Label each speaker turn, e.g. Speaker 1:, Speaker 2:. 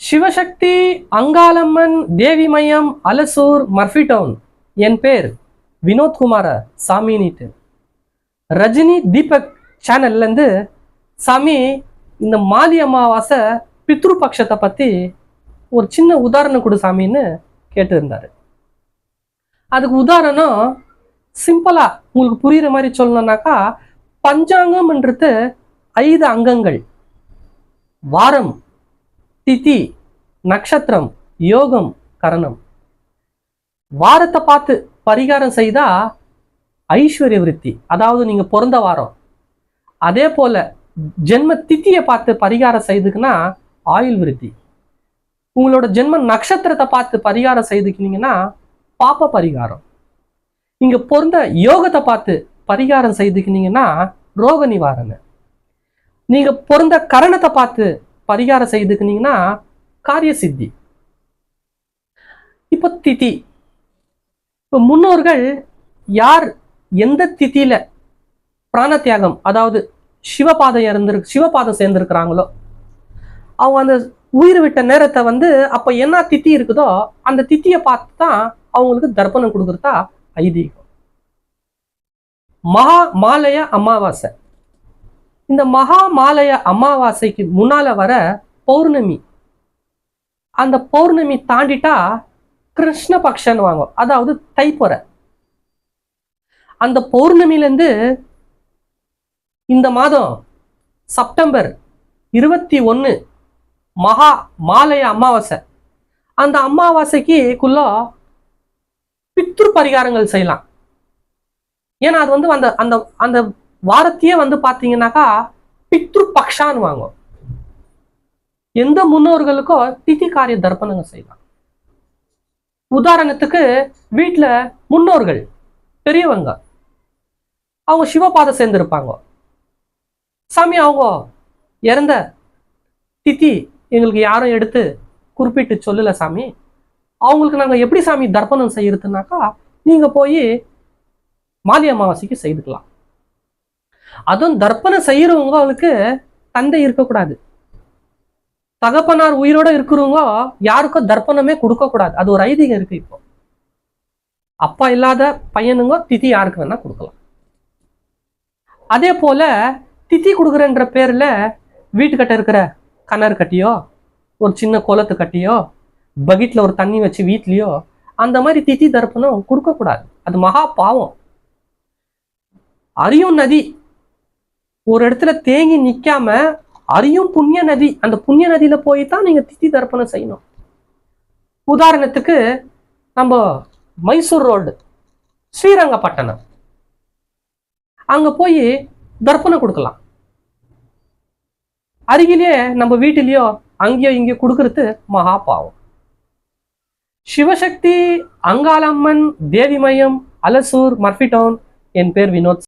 Speaker 1: சிவசக்தி அங்காளம்மன் தேவி மையம் அலசூர் Murphy down. என் பேர் வினோத்குமார சாமினிட்டு ரஜினி தீபக் சேனல்லேருந்து சாமி இந்த மாலி அமாவாசை பித்ருபக்ஷத்தை பற்றி ஒரு சின்ன உதாரணம் கொடு சாமின்னு கேட்டிருந்தார். அதுக்கு உதாரணம் சிம்பிளாக உங்களுக்கு புரிகிற மாதிரி சொல்லணும்னாக்கா பஞ்சாங்கம்ன்றது ஐந்து அங்கங்கள். வாரம் திதி நட்சத்திரம் யோகம் கரணம். வாரத்தை பார்த்து பரிகாரம் செய்தா ஐஸ்வர்ய விருத்தி அதாவது நீங்க பிறந்த வாரம். அதே போல ஜென்ம தித்தியை பார்த்து பரிகாரம் செய்துக்குன்னா ஆயுள் விருத்தி. உங்களோட ஜென்ம நட்சத்திரத்தை பார்த்து பரிகாரம் செய்துக்கினீங்கன்னா பாப்ப பரிகாரம். நீங்க பிறந்த யோகத்தை பார்த்து பரிகாரம் செய்துக்கினீங்கன்னா ரோக நிவாரணை நீங்க பிறந்த கரணத்தை பார்த்து பரிகாரம் செய்துக்கினீங்கன்னா காரிய சித்தி இப்போ திதி. இப்போ முன்னோர்கள் யார் எந்த திதியில பிராண தியாகம் அதாவது சிவபாதம் இறந்திரு சிவபாதம் சேர்ந்துருக்கிறாங்களோ அவங்க அந்த உயிர் விட்ட நேரத்தை வந்து அப்ப என்ன தித்தி இருக்குதோ அந்த தித்தியை பார்த்து தான் அவங்களுக்கு தர்ப்பணம் கொடுக்குறதா ஐதீகம். மகா மாலய அமாவாசை. இந்த மகா மாலய அமாவாசைக்கு முன்னால வர பௌர்ணமி. அந்த பௌர்ணமி தாண்டிட்டா கிருஷ்ணபக்ஷன்னு வாங்க அதாவது தைப்பொறை. அந்த பௌர்ணமிலேருந்து இந்த மாதம் செப்டம்பர் இருபத்தி ஒன்று மகா மாலய அமாவாசை. அந்த அமாவாசைக்குள்ள பித்ரு பரிகாரங்கள் செய்யலாம். ஏன்னா அது வந்து அந்த அந்த அந்த வாரத்தையே வந்து பார்த்தீங்கன்னாக்கா பித்ரு பக்ஷான்னு வாங்கும் எந்த முன்னோர்களுக்கோ திதி காரிய தர்ப்பணங்கள் செய்யலாம் உதாரணத்துக்கு வீட்டில் முன்னோர்கள் பெரியவங்க அவங்க சிவபாதை சேர்ந்திருப்பாங்க. சாமி அவங்க இறந்த திதி எங்களுக்கு யாரும் எடுத்து குறிப்பிட்டு சொல்லல சாமி. அவங்களுக்கு நாங்கள் எப்படி சாமி தர்ப்பணம் செய்யறதுனாக்கா நீங்க போய் மாலி அமாவாசைக்கு செய்துக்கலாம். அதுவும் தர்ப்பணம் செய்யறவங்களுக்கு தந்தை இருக்கக்கூடாது. தகப்பனார் உயிரோட இருக்கிறவங்க யாருக்கும் தர்ப்பணமே கொடுக்கக்கூடாது அது ஒரு ஐதீகம் இருக்கு இப்போ. அப்பா இல்லாத பையனுங்க திதி யாருக்கு வேணா கொடுக்கலாம். அதே போல திதி கொடுக்குறன்ற பேர்ல வீட்டுக்கிட்ட இருக்கிற கணர் கட்டியோ ஒரு சின்ன குளத்து கட்டியோ பக்கெட்ல ஒரு தண்ணி வச்சு வீட்லேயோ அந்த மாதிரி திதி தர்ப்பணம் கொடுக்கக்கூடாது அது மகா பாவம். அரியும் நதி. ஒரு இடத்துல தேங்கி நிக்காம அரியும் புண்ணிய நதி அந்த புண்ணிய நதியில போய் தான் நீங்க தித்தி தர்ப்பணம் செய்யணும். உதாரணத்துக்கு நம்ம மைசூர் ரோடு ஸ்ரீரங்கப்பட்டணம் அங்க போய் தர்ப்பணம் கொடுக்கலாம். அருகிலேயே நம்ம வீட்டிலேயோ அங்கேயோ இங்கேயோ கொடுக்கறது மகா பாவம் சிவசக்தி அங்காளம்மன் தேவி மையம் அலசூர் மர்ஃபிடவுன் என் பேர் வினோத்